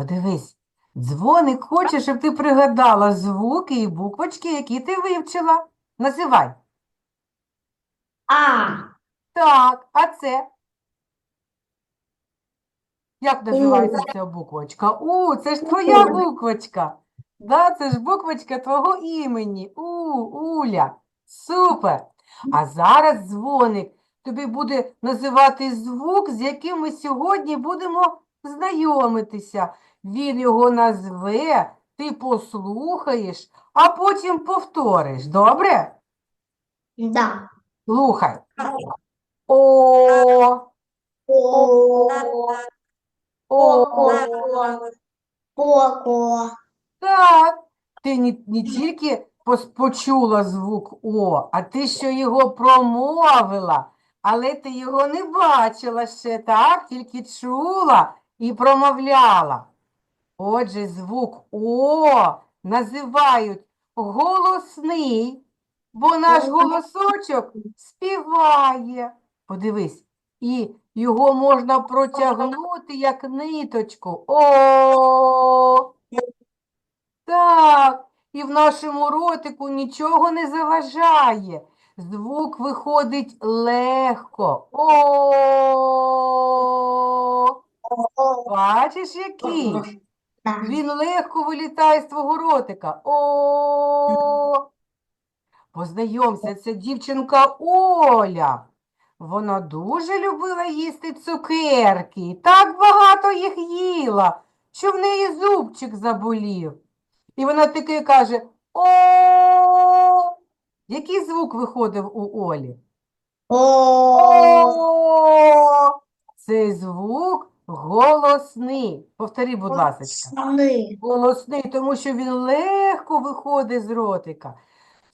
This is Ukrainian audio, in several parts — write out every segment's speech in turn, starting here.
Подивись, дзвоник хоче, щоб ти пригадала звуки і буквочки, які ти вивчила. Називай. А, Так, а це? Як називається ця буквочка? У, це ж твоя буквочка. Да, це ж буквочка твого імені. У, Уля. Супер. А зараз дзвоник тобі буде називати звук, з яким ми сьогодні будемо знайомитися. Він його назве, ти послухаєш, а потім повториш. Добре? да. Слухай. О, О, о. Ко-ко. Так, ти не, не тільки почула звук О, а ти ще його промовила, але ти його не бачила ще, так? Тільки чула і промовляла. Отже, звук О називають голосний, бо наш голосочок співає. Подивись, і його можна протягнути як ниточку. О! Так, і в нашому ротику нічого не заважає. Звук виходить легко. О! Бачиш, який? Да. Він легко вилітає з твого ротика. О! Познайомся, це дівчинка Оля. Вона дуже любила їсти цукерки так багато їх їла, що в неї зубчик заболів. І вона таки каже: О! Який звук виходив у Олі? О, О! Цей звук голосний. Повтори, будь ласка. сни. Голосний, тому що він легко виходить з ротика,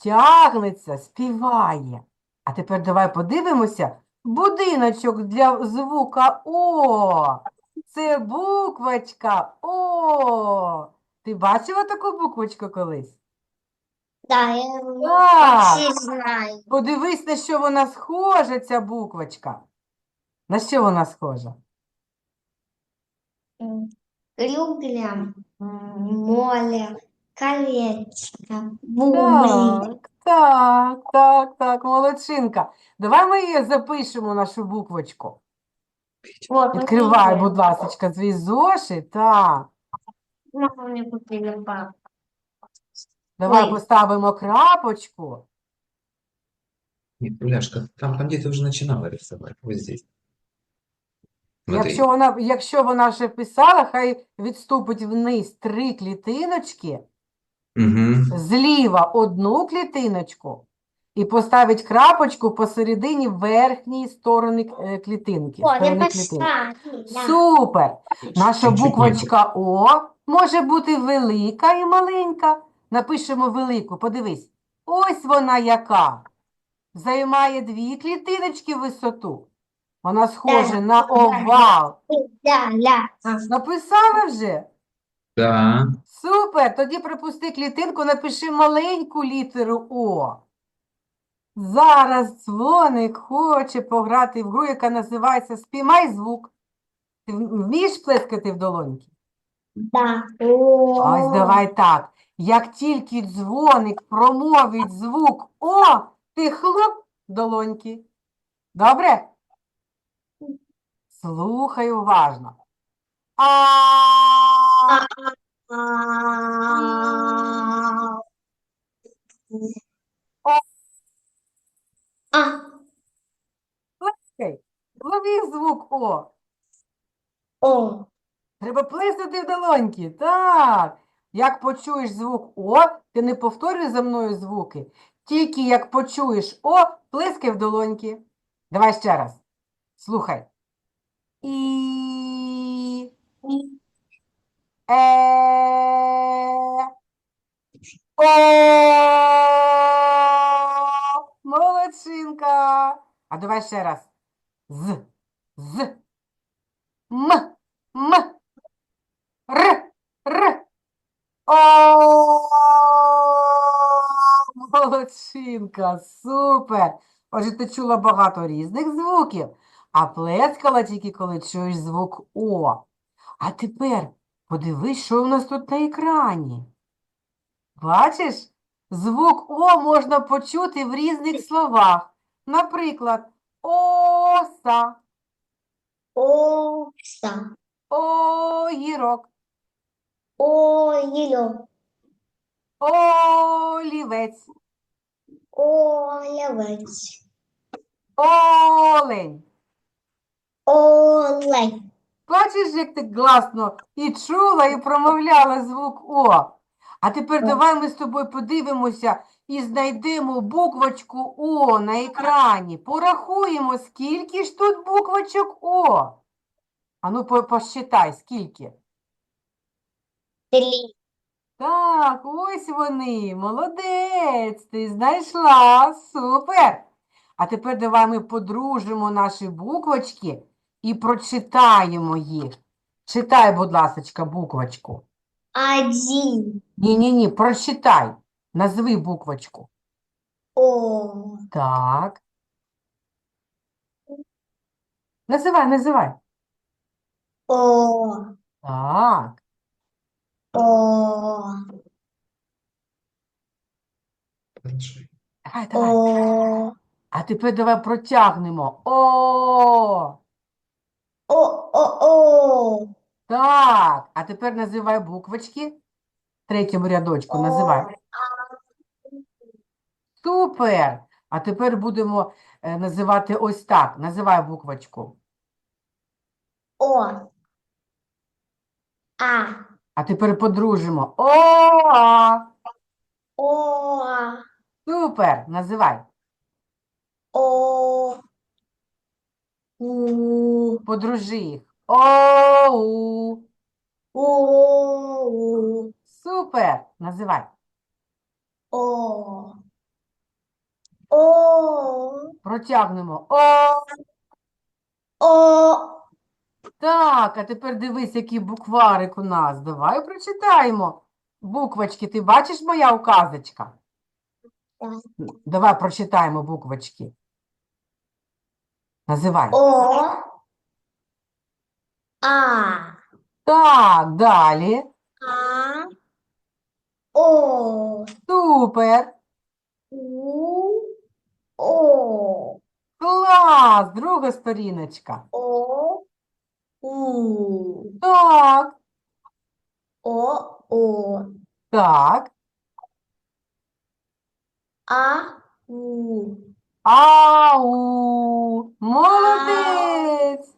тягнеться, співає. А тепер давай подивимося будиночок для звука О. Це буквочка О. Ти бачила таку буквочку колись? Да, я Так. знаю. Подивись, на що вона схожа, ця буквочка. На що вона схожа? М, Крюгля, м, море, колечко. Так, так, так, так, молодчинка. Давай ми її запишемо, нашу буквочку. Вот, Відкривай, вот будь ласка, свій зошит. Так. Мама мне купила папа. Давай Ой. поставимо крапочку. Нет, Уляшка, там, там где ты уже начинала рисовать, вот здесь. Смотри. Якщо вона, якщо вона вже писала, хай відступить вниз три клітиночки, Мгм. зліва одну клітиночку і поставить крапочку посередині верхньої сторони е, клітинки. О, я клітинки. Супер! Наша буквочка О може бути велика і маленька. Напишемо велику, подивись. Ось вона яка. Займає дві клітиночки висоту. Вона схожа на овал. Да, да. Написала вже? Да. Супер! Тоді припусти клітинку, напиши маленьку літеру О. Зараз дзвоник хоче пограти в гру, яка називається Спіймай звук. Ти вмієш плескати в долоньки? Да. Ось давай так. Як тільки дзвоник промовить звук О, ти хлоп долоньки. Добре? Слухай уважно. А. А, Плескай. Лови звук О. о, Треба плеснути в долоньки. Так. Як почуєш звук О, ти не повторюй за мною звуки. Тільки як почуєш О, плескай в долоньки. Давай ще раз. Слухай. І. Е. Молодчинка. А давай ще раз. З. З. М. М. Р. Р. О. Молодчинка. Супер. Отже, ти чула багато різних звуків, а плескала тільки коли чуєш звук О. А тепер Подивись, що у нас тут на екрані. Бачиш, звук О можна почути в різних словах. Наприклад, оса, Оса. огірок, Оїло. олівець, Олівець. олень. Олень. Бачиш, як ти класно і чула, і промовляла звук О. А тепер давай ми з тобою подивимося і знайдемо буквочку О на екрані. Порахуємо, скільки ж тут буквочок О. Ану, по- посчитай, скільки. Три. Так, ось вони. Молодець, ти знайшла. Супер. А тепер давай ми подружимо наші буквочки і прочитаємо їх. Читай, будь ласочка, буквочку. Один. Ні-ні-ні, прочитай. Назви буквочку. О. Так. Називай, називай. О. Так. О. Давай, давай. О. А тепер давай протягнемо. О, О. О. О. так. А тепер називай буквочки. Третьому рядочку називай. Супер! А тепер будемо е, називати ось так. Називай буквочку. О. А. А тепер подружимо. О. О. Супер! Називай. О. У. Подружи їх. О, У. Супер! Називай. О. О. Протягнемо. О, О. так. А тепер дивись, який букварик у нас. Давай прочитаємо. Буквочки. Ти бачиш моя указочка? Давай прочитаємо буквочки. Називай. О. А. Так, далі. А. О. Супер. У. О. Клас. Друга сторіночка. О. У. Так, О. О. так. А. У. Ау. Молодець.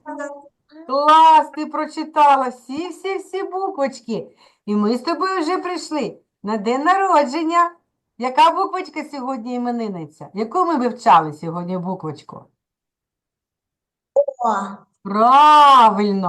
Клас, ти прочитала всі-всі-всі буквочки. І ми з тобою вже прийшли на день народження. Яка буквочка сьогодні іменинниця? Яку ми вивчали сьогодні буквочку? О. Правильно.